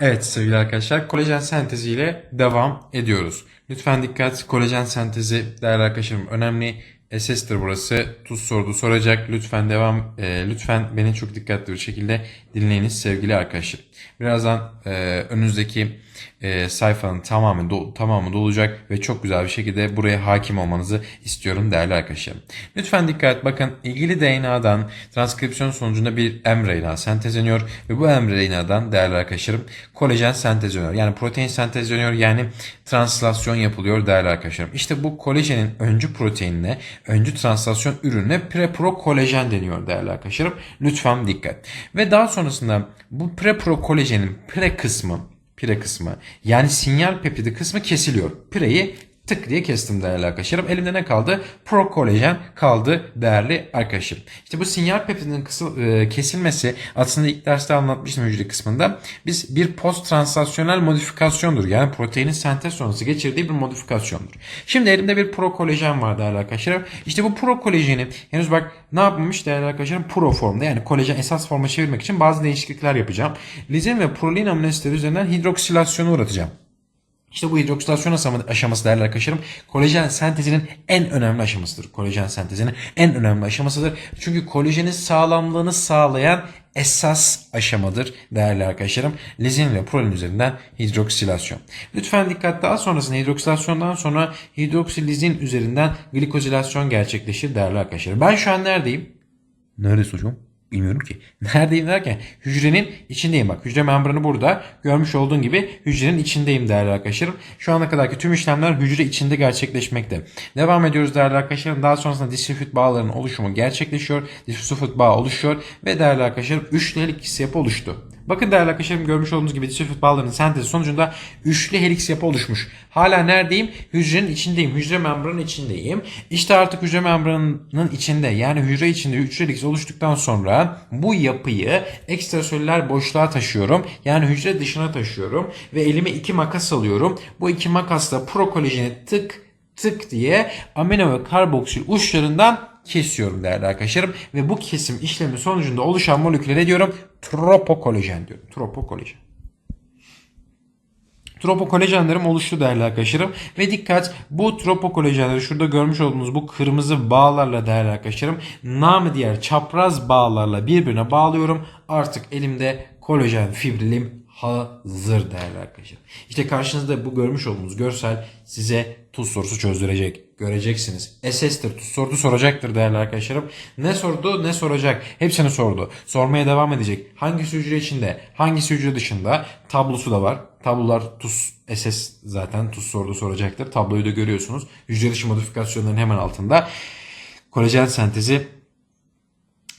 Evet sevgili arkadaşlar kolajen senteziyle devam ediyoruz. Lütfen dikkat kolajen sentezi değerli arkadaşlarım önemli. SS'tir burası. Tuz sordu soracak. Lütfen devam e, lütfen beni çok dikkatli bir şekilde dinleyiniz sevgili arkadaşlar. Birazdan e, önünüzdeki e, sayfanın tamamı do- tamamı dolacak ve çok güzel bir şekilde buraya hakim olmanızı istiyorum değerli arkadaşlarım. Lütfen dikkat bakın ilgili DNA'dan transkripsiyon sonucunda bir mRNA sentezleniyor ve bu mRNA'dan değerli arkadaşlarım kolajen sentezleniyor. Yani protein sentezleniyor yani translasyon yapılıyor değerli arkadaşlarım. İşte bu kolajenin öncü proteinine, öncü translasyon ürününe prepro kolajen deniyor değerli arkadaşlarım. Lütfen dikkat. Ve daha sonrasında bu prepro kolajenin pre kısmı pire kısmı yani sinyal peptidi kısmı kesiliyor. Pireyi tık diye kestim değerli arkadaşlarım. Elimde ne kaldı? Prokolajen kaldı değerli arkadaşlarım. İşte bu sinyal peptidinin e, kesilmesi aslında ilk derste anlatmıştım hücre kısmında. Biz bir post translasyonel modifikasyondur. Yani proteinin sentez sonrası geçirdiği bir modifikasyondur. Şimdi elimde bir prokolajen var değerli arkadaşlarım. İşte bu prokolajeni henüz bak ne yapılmış değerli arkadaşlarım? Pro formda yani kolajen esas forma çevirmek için bazı değişiklikler yapacağım. Lizin ve prolin amino üzerinden hidroksilasyonu uğratacağım. İşte bu hidroksilasyon aşama- aşaması değerli arkadaşlarım kolajen sentezinin en önemli aşamasıdır. Kolajen sentezinin en önemli aşamasıdır. Çünkü kolajenin sağlamlığını sağlayan esas aşamadır değerli arkadaşlarım. Lizin ve prolin üzerinden hidroksilasyon. Lütfen dikkat daha sonrasında hidroksilasyondan sonra hidroksilizin üzerinden glikozilasyon gerçekleşir değerli arkadaşlarım. Ben şu an neredeyim? Neresi hocam? Bilmiyorum ki. Neredeyim derken hücrenin içindeyim bak. Hücre membranı burada. Görmüş olduğun gibi hücrenin içindeyim değerli arkadaşlarım. Şu ana kadarki tüm işlemler hücre içinde gerçekleşmekte. Devam ediyoruz değerli arkadaşlarım. Daha sonrasında disülfit bağlarının oluşumu gerçekleşiyor. Disülfit bağı oluşuyor ve değerli arkadaşlarım üçlü helix yapı oluştu. Bakın değerli arkadaşlarım görmüş olduğunuz gibi disülfit bağlarının sentezi sonucunda üçlü helix yapı oluşmuş. Hala neredeyim? Hücrenin içindeyim. Hücre membranının içindeyim. İşte artık hücre membranının içinde yani hücre içinde üçlü helix oluştuktan sonra bu yapıyı ekstraselüler boşluğa taşıyorum. Yani hücre dışına taşıyorum ve elime iki makas alıyorum. Bu iki makasla prokolajeni tık tık diye amino ve karboksil uçlarından kesiyorum değerli arkadaşlarım. Ve bu kesim işlemi sonucunda oluşan moleküle diyorum? Tropokolajen diyorum. Tropokolajen. Tropokolajenlerim oluştu değerli arkadaşlarım. Ve dikkat bu tropokolajenleri şurada görmüş olduğunuz bu kırmızı bağlarla değerli arkadaşlarım namı diğer çapraz bağlarla birbirine bağlıyorum. Artık elimde kolajen fibrilim hazır değerli arkadaşlar. İşte karşınızda bu görmüş olduğunuz görsel size tuz sorusu çözdürecek. Göreceksiniz. SS'tir. Tuz sordu soracaktır değerli arkadaşlarım. Ne sordu ne soracak. Hepsini sordu. Sormaya devam edecek. Hangisi hücre içinde hangisi hücre dışında tablosu da var. Tablolar tuz SS zaten tuz sordu soracaktır. Tabloyu da görüyorsunuz. Hücre dışı modifikasyonların hemen altında. Kolajen sentezi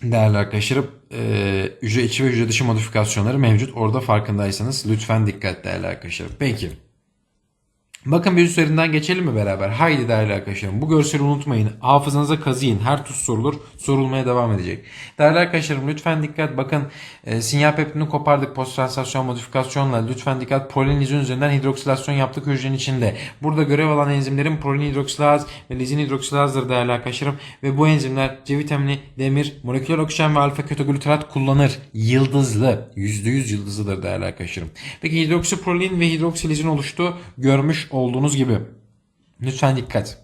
Değerli arkadaşlarım, e, hücre içi ve hücre dışı modifikasyonları mevcut. Orada farkındaysanız lütfen dikkat değerli arkadaşlarım. Peki. Bakın bir üzerinden geçelim mi beraber? Haydi değerli arkadaşlarım. Bu görseli unutmayın. Hafızanıza kazıyın. Her tuz sorulur. Sorulmaya devam edecek. Değerli arkadaşlarım lütfen dikkat. Bakın e, sinyal peptidini kopardık. Post transllasyon modifikasyonla. Lütfen dikkat. Prolinizin üzerinden hidroksilasyon yaptık hücrenin içinde. Burada görev alan enzimlerin prolin hidroksilaz ve lizin hidroksilazdır değerli arkadaşlarım. Ve bu enzimler C vitamini, demir, moleküler oksijen ve alfa ketogluterat kullanır. Yıldızlı. %100 yıldızlıdır değerli arkadaşlarım. Peki hidroksiprolin ve hidroksilizin oluştu. Görmüş olduğunuz gibi. Lütfen dikkat.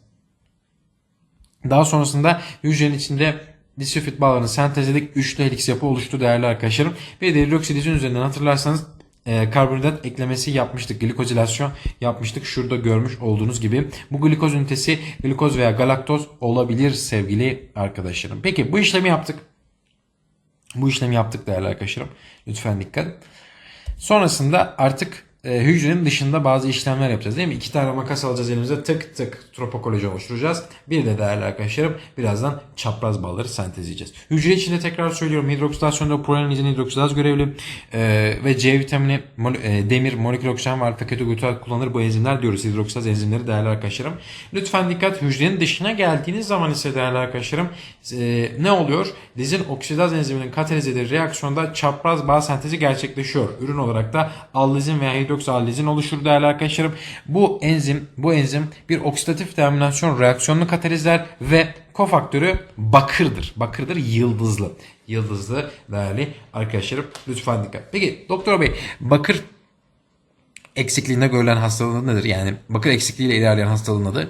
Daha sonrasında hücrenin içinde disülfit bağlarını sentezledik. Üçlü helix yapı oluştu değerli arkadaşlarım. Ve de hidroksilizin üzerinden hatırlarsanız e, karbonhidrat eklemesi yapmıştık. Glikozilasyon yapmıştık. Şurada görmüş olduğunuz gibi. Bu glikoz ünitesi glikoz veya galaktoz olabilir sevgili arkadaşlarım. Peki bu işlemi yaptık. Bu işlemi yaptık değerli arkadaşlarım. Lütfen dikkat. Sonrasında artık e, hücrenin dışında bazı işlemler yapacağız değil mi? İki tane makas alacağız elimize tık tık tropokolajen oluşturacağız. Bir de değerli arkadaşlarım birazdan çapraz bağları sentezleyeceğiz. Hücre içinde tekrar söylüyorum hidroksilasyonda prolinizin hidroksilaz görevli e, ve C vitamini, mol- e, demir, molekül oksijen ve alfa ketoglutat kullanır bu enzimler diyoruz. Hidroksilaz enzimleri değerli arkadaşlarım. Lütfen dikkat hücrenin dışına geldiğiniz zaman ise değerli arkadaşlarım e, ne oluyor? Lizin oksidaz enziminin katalize edildiği reaksiyonda çapraz bağ sentezi gerçekleşiyor. Ürün olarak da allizin veya hidroksallizin oluşur değerli arkadaşlarım. Bu enzim, bu enzim bir oksidatif deaminasyon reaksiyonunu katalizler ve kofaktörü bakırdır. Bakırdır yıldızlı. Yıldızlı değerli arkadaşlarım lütfen dikkat. Peki doktor bey bakır eksikliğinde görülen hastalığın nedir? Yani bakır eksikliğiyle ilerleyen hastalığın adı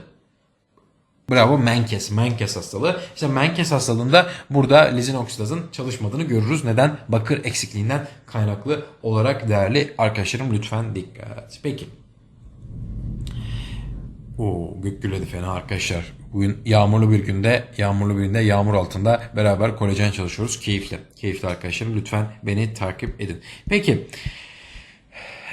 Bravo Menkes. Menkes hastalığı. İşte Menkes hastalığında burada lizin oksidazın çalışmadığını görürüz. Neden? Bakır eksikliğinden kaynaklı olarak değerli arkadaşlarım lütfen dikkat. Peki. Oo, gök gürledi fena arkadaşlar. Bugün yağmurlu bir günde, yağmurlu bir günde yağmur altında beraber kolajen çalışıyoruz. Keyifli. Keyifli arkadaşlarım. Lütfen beni takip edin. Peki.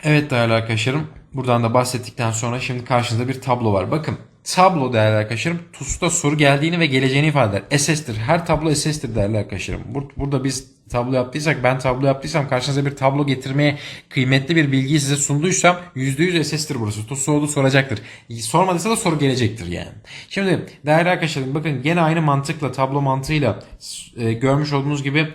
Evet değerli arkadaşlarım. Buradan da bahsettikten sonra şimdi karşınızda bir tablo var. Bakın tablo değerli arkadaşlarım TUS'ta soru geldiğini ve geleceğini ifade eder. SS'tir. Her tablo SS'tir değerli arkadaşlarım. Bur- Burada biz tablo yaptıysak ben tablo yaptıysam karşınıza bir tablo getirmeye kıymetli bir bilgiyi size sunduysam %100 SS'tir burası. TUS sorudu soracaktır. Sormadıysa da soru gelecektir yani. Şimdi değerli arkadaşlarım bakın gene aynı mantıkla tablo mantığıyla e, görmüş olduğunuz gibi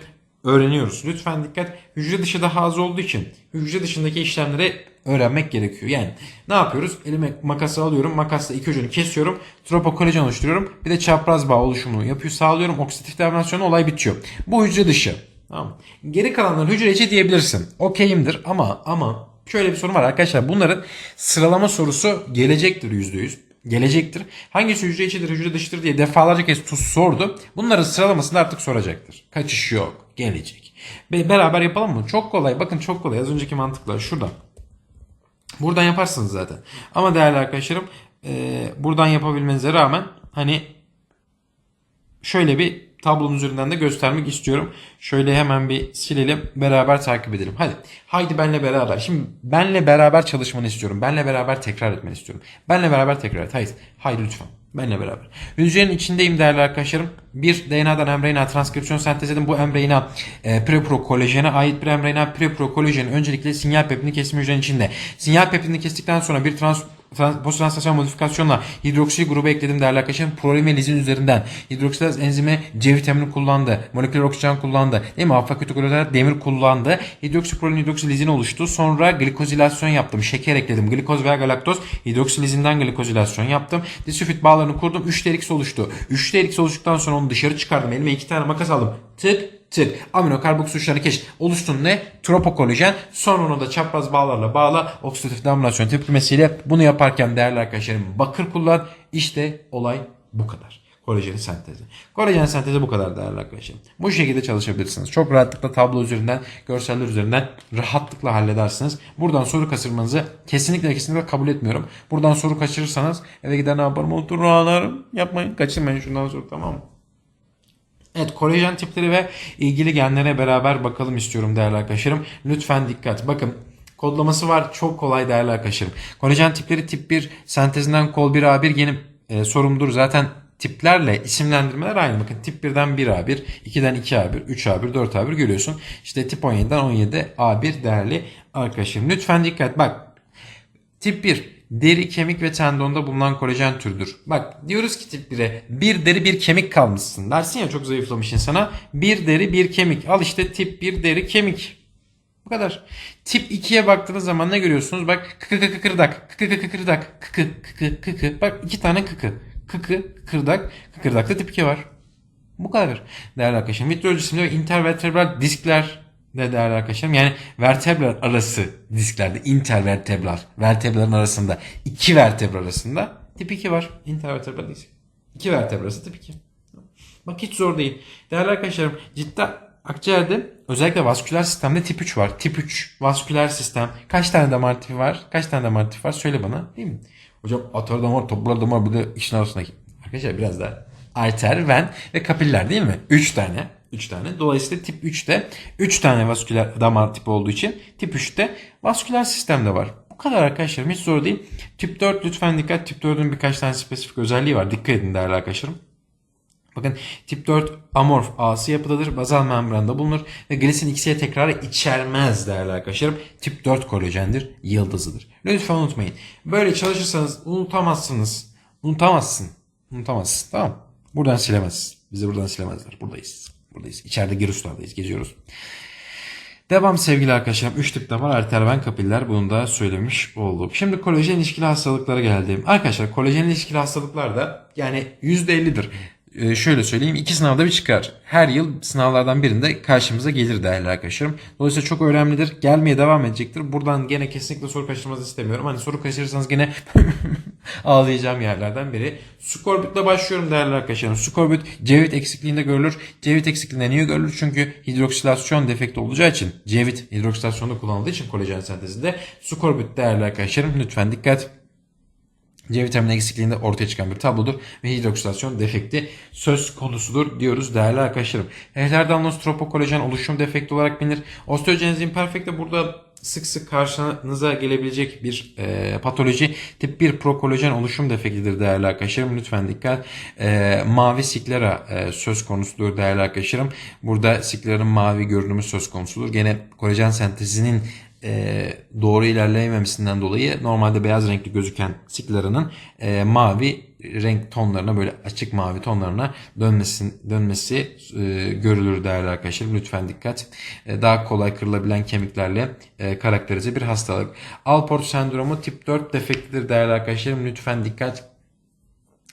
öğreniyoruz. Lütfen dikkat. Hücre dışı daha az olduğu için hücre dışındaki işlemleri öğrenmek gerekiyor. Yani ne yapıyoruz? Elime makası alıyorum. Makasla iki ucunu kesiyorum. Tropokolajen oluşturuyorum. Bir de çapraz bağ oluşumunu yapıyor. Sağlıyorum. Oksidatif deformasyonu olay bitiyor. Bu hücre dışı. Tamam? Geri kalanları hücre içi diyebilirsin. Okeyimdir ama ama şöyle bir sorun var arkadaşlar. Bunların sıralama sorusu gelecektir %100 gelecektir. Hangisi hücre içidir, hücre dışıdır diye defalarca kez TUS sordu. Bunların sıralamasını artık soracaktır. Kaçış yok. Gelecek. Be- beraber yapalım mı? Çok kolay. Bakın çok kolay. Az önceki mantıkla şuradan. Buradan yaparsınız zaten. Ama değerli arkadaşlarım e, buradan yapabilmenize rağmen hani şöyle bir tablonun üzerinden de göstermek istiyorum. Şöyle hemen bir silelim. Beraber takip edelim. Hadi. Haydi benle beraber. Şimdi benle beraber çalışmanı istiyorum. Benle beraber tekrar etmeni istiyorum. Benle beraber tekrar et. Haydi. Haydi lütfen. Benle beraber. Hücrenin içindeyim değerli arkadaşlarım. Bir DNA'dan mRNA transkripsiyon sentezledim. Bu mRNA e, prepro kolajene ait bir mRNA prepro kolajenin öncelikle sinyal peptidini kesme hücrenin içinde. Sinyal peptidini kestikten sonra bir trans Posttranslasyon modifikasyonla hidroksil grubu ekledim değerli arkadaşlarım. Proline ve lizin üzerinden hidroksilaz enzimi C vitamini kullandı. Moleküler oksijen kullandı. Değil mi? Alfa kötü demir kullandı. Hidroksiprolin hidroksilizin oluştu. Sonra glikozilasyon yaptım. Şeker ekledim. Glikoz veya galaktoz. Hidroksilizinden glikozilasyon yaptım. Disülfit bağlarını kurdum. 3-DRX oluştu. 3-DRX oluştuktan sonra onu dışarı çıkardım. Elime iki tane makas aldım. Tık tık amino karboksit uçlarını keş oluştun ne? Tropokolajen. Sonra onu da çapraz bağlarla bağla. Oksidatif damlasyon tepkimesiyle bunu yaparken değerli arkadaşlarım bakır kullan. İşte olay bu kadar. Kolajen sentezi. Kolajen sentezi bu kadar değerli arkadaşlarım. Bu şekilde çalışabilirsiniz. Çok rahatlıkla tablo üzerinden, görseller üzerinden rahatlıkla halledersiniz. Buradan soru kaçırmanızı kesinlikle kesinlikle kabul etmiyorum. Buradan soru kaçırırsanız eve gider ne yaparım? Oturur ağlarım. Yapmayın. Kaçırmayın şundan sonra tamam mı? Evet kolajen tipleri ve ilgili genlere beraber bakalım istiyorum değerli arkadaşlarım. Lütfen dikkat. Bakın kodlaması var. Çok kolay değerli arkadaşlarım. Kolajen tipleri tip 1 sentezinden kol 1A1 geni e, sorumludur. Zaten tiplerle isimlendirmeler aynı. Bakın tip 1'den 1A1, 2'den 2A1, 3A1, 4A1 görüyorsun. İşte tip 17'den 17 A1 değerli arkadaşlarım. Lütfen dikkat. Bak Tip 1. Deri, kemik ve tendonda bulunan kolajen türüdür. Bak diyoruz ki tip 1'e bir deri bir kemik kalmışsın. Dersin ya çok zayıflamış insana. Bir deri bir kemik. Al işte tip 1 deri kemik. Bu kadar. Tip 2'ye baktığınız zaman ne görüyorsunuz? Bak kıkı kıkı kırdak. Kıkı kıkı kırdak. Kıkı kıkı kıkı. Bak iki tane kıkı. Kıkı kırdak. Kıkırdakta tip 2 var. Bu kadar. Değerli arkadaşım. Ve intervertebral diskler de değerli arkadaşlarım. Yani vertebral arası disklerde intervertebral vertebraların arasında iki vertebra arasında tip 2 var. Intervertebral disk. İki vertebra arası tip 2. Bak hiç zor değil. Değerli arkadaşlarım cidden akciğerde özellikle vasküler sistemde tip 3 var. Tip 3 vasküler sistem. Kaç tane damar tipi var? Kaç tane damar tipi var? Söyle bana. Değil mi? Hocam atar damar, toplar damar bir de işin arasındaki. Arkadaşlar biraz daha arter, ven ve kapiller değil mi? 3 tane. 3 tane. Dolayısıyla tip 3'te 3 tane vasküler damar tipi olduğu için tip 3'te vasküler sistemde var. Bu kadar arkadaşlarım hiç zor değil. Tip 4 lütfen dikkat. Tip 4'ün birkaç tane spesifik özelliği var. Dikkat edin değerli arkadaşlarım. Bakın tip 4 amorf A'sı yapıdadır. Bazal membranda bulunur ve glisin X'ye tekrarı içermez değerli arkadaşlarım. Tip 4 kolajendir. Yıldızıdır. Lütfen unutmayın. Böyle çalışırsanız unutamazsınız. Unutamazsın. Unutamazsın. Tamam. Buradan silemez. Bizi buradan silemezler. Buradayız. Buradayız. İçeride Giruslar'dayız. Geziyoruz. Devam sevgili arkadaşlarım. 3 tipte var. Arterven kapiller. Bunu da söylemiş olduk. Şimdi kolajen ilişkili hastalıklara geldim. Arkadaşlar kolajen ilişkili hastalıklar da yani %50'dir. E, şöyle söyleyeyim iki sınavda bir çıkar. Her yıl sınavlardan birinde karşımıza gelir değerli arkadaşlarım. Dolayısıyla çok önemlidir. Gelmeye devam edecektir. Buradan gene kesinlikle soru kaçırmanızı istemiyorum. Hani soru kaçırırsanız gene ağlayacağım yerlerden biri. Skorbut'la başlıyorum değerli arkadaşlarım. Skorbut cevit eksikliğinde görülür. Cevit eksikliğinde niye görülür? Çünkü hidroksilasyon defekti olacağı için cevit hidroksilasyonda kullanıldığı için kolajen sentezinde skorbut değerli arkadaşlarım lütfen dikkat. C vitamini eksikliğinde ortaya çıkan bir tablodur ve hidroksilasyon defekti söz konusudur diyoruz değerli arkadaşlarım. Ehlerdalnos tropokolajen oluşum defekti olarak bilinir. Osteogenesis imperfecta burada sık sık karşınıza gelebilecek bir e, patoloji tip 1 prokolajen oluşum defektidir değerli arkadaşlarım. Lütfen dikkat. E, mavi siklera e, söz konusudur değerli arkadaşlarım. Burada sikleranın mavi görünümü söz konusudur. Gene kolajen sentezinin e, doğru ilerleyememesinden dolayı normalde beyaz renkli gözüken sikleranın e, mavi renk tonlarına böyle açık mavi tonlarına dönmesi, dönmesi e, görülür değerli arkadaşlar. Lütfen dikkat. E, daha kolay kırılabilen kemiklerle e, karakterize bir hastalık. Alport sendromu tip 4 defektidir değerli arkadaşlarım. Lütfen dikkat.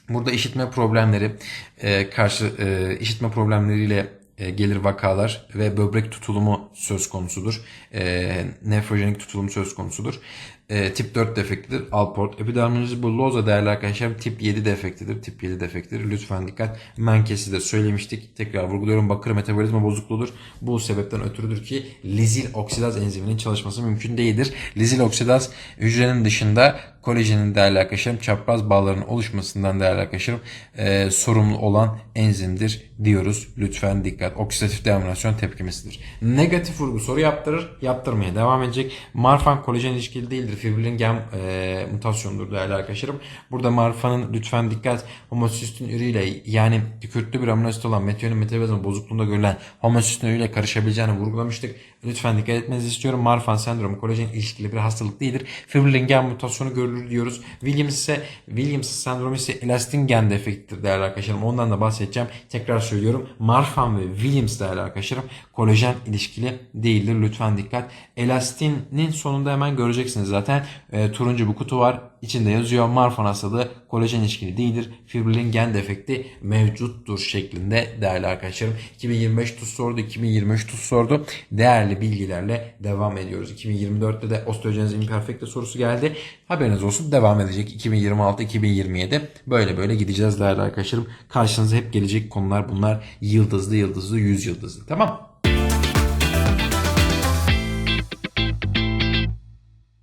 Burada işitme problemleri e, karşı e, işitme problemleriyle gelir vakalar ve böbrek tutulumu söz konusudur. E, nefrojenik tutulum söz konusudur. E, tip 4 defektidir. Alport. Epidermolyz bullosa değerli arkadaşlar tip 7 defektidir. Tip 7 defektidir. Lütfen dikkat. Menkesi de söylemiştik. Tekrar vurguluyorum. Bakır metabolizma bozukluğudur. Bu sebepten ötürüdür ki lizil oksidaz enziminin çalışması mümkün değildir. Lizil oksidaz hücrenin dışında kolajenin değerli arkadaşlarım çapraz bağların oluşmasından değerli arkadaşlarım e, sorumlu olan enzimdir diyoruz. Lütfen dikkat. Oksidatif deaminasyon tepkimesidir. Negatif vurgu soru yaptırır. Yaptırmaya devam edecek. Marfan kolajen ilişkili değildir. Fibrillin gem e, mutasyonudur değerli arkadaşlarım. Burada marfanın lütfen dikkat homosistin ürüyle yani kükürtlü bir aminoasit olan metiyonin metabolizma bozukluğunda görülen homosistin ürüyle karışabileceğini vurgulamıştık. Lütfen dikkat etmenizi istiyorum. Marfan sendromu kolajen ilişkili bir hastalık değildir. Fibrillin gen mutasyonu görülür diyoruz. Williams ise Williams sendromu ise elastin gen defektidir değerli arkadaşlarım. Ondan da bahsedeceğim. Tekrar söylüyorum. Marfan ve Williams değerli arkadaşlarım kolajen ilişkili değildir. Lütfen dikkat. Elastinin sonunda hemen göreceksiniz zaten. E, turuncu bir kutu var. İçinde yazıyor. Marfan hastalığı kolajen ilişkili değildir. Fibrillin gen defekti mevcuttur şeklinde değerli arkadaşlarım. 2025 tuz sordu. 2023 tuz sordu. Değerli bilgilerle devam ediyoruz. 2024'te de osteogenesis imperfecta sorusu geldi. Haberiniz olsun devam edecek. 2026-2027 böyle böyle gideceğiz değerli arkadaşlarım. Karşınıza hep gelecek konular bunlar. Yıldızlı yıldızlı yüz yıldızlı. Tamam